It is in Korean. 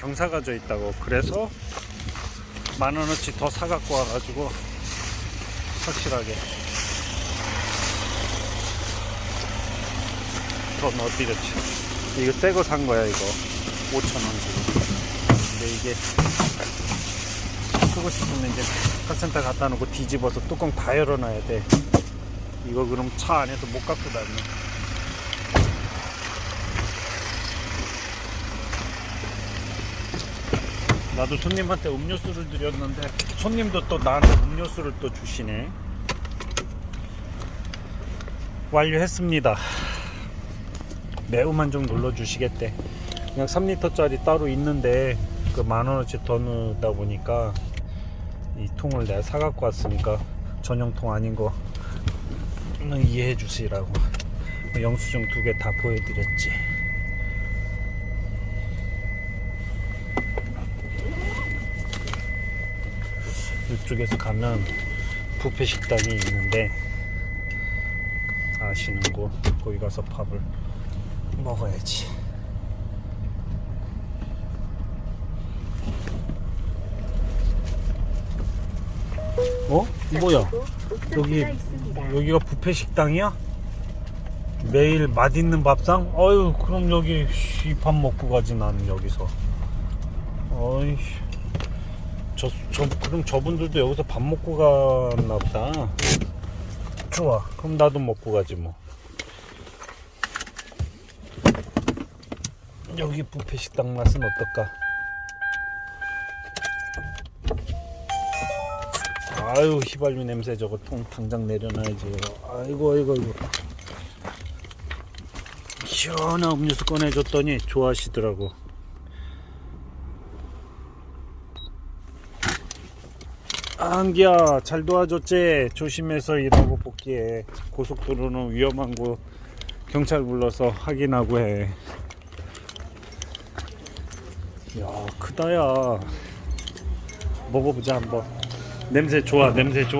경사가 져 있다고. 그래서 만 원어치 더 사갖고 와가지고 확실하게 더 넣어드렸지 이거 새 거 산 거야 이거. 5천원 주고. 근데 이게 쓰고 싶으면 이제 카센터 갖다 놓고 뒤집어서 뚜껑 다 열어놔야 돼. 이거 그럼 차 안에서 못 갖고 다녀 나도 손님한테 음료수를 드렸는데 손님도 또 나한테 음료수를 또 주시네. 완료했습니다. 매우만 좀 눌러주시겠대. 그냥 3리터짜리 따로 있는데 그 만원어치 더 넣다 보니까 이 통을 내가 사갖고 왔으니까 전용통 아닌 거 이해해 주시라고. 영수증 두 개 다 보여드렸지 이쪽에서 가면 부페 식당이 있는데 아시는 곳 거기 가서 밥을 먹어야지 어? 뭐야 여기 여기가 부페 식당이야? 매일 맛있는 밥상? 어유 그럼 여기 이 밥 먹고 가지 나는 여기서 어이 저, 저 그럼 저분들도 여기서 밥 먹고 갔나 보다. 좋아. 그럼 나도 먹고 가지 뭐. 여기 부페 식당 맛은 어떨까? 아유 휘발유 냄새 저거 통 당장 내려놔야지. 아이고 아이고 아이고. 시원한 음료수 꺼내줬더니 좋아하시더라고 안기야 잘 도와줬지 조심해서 일하고 복귀해 고속도로는 위험한 곳 경찰 불러서 확인하고 해 야, 크다야. 먹어보자 한번. 냄새 좋아, 냄새 좋아.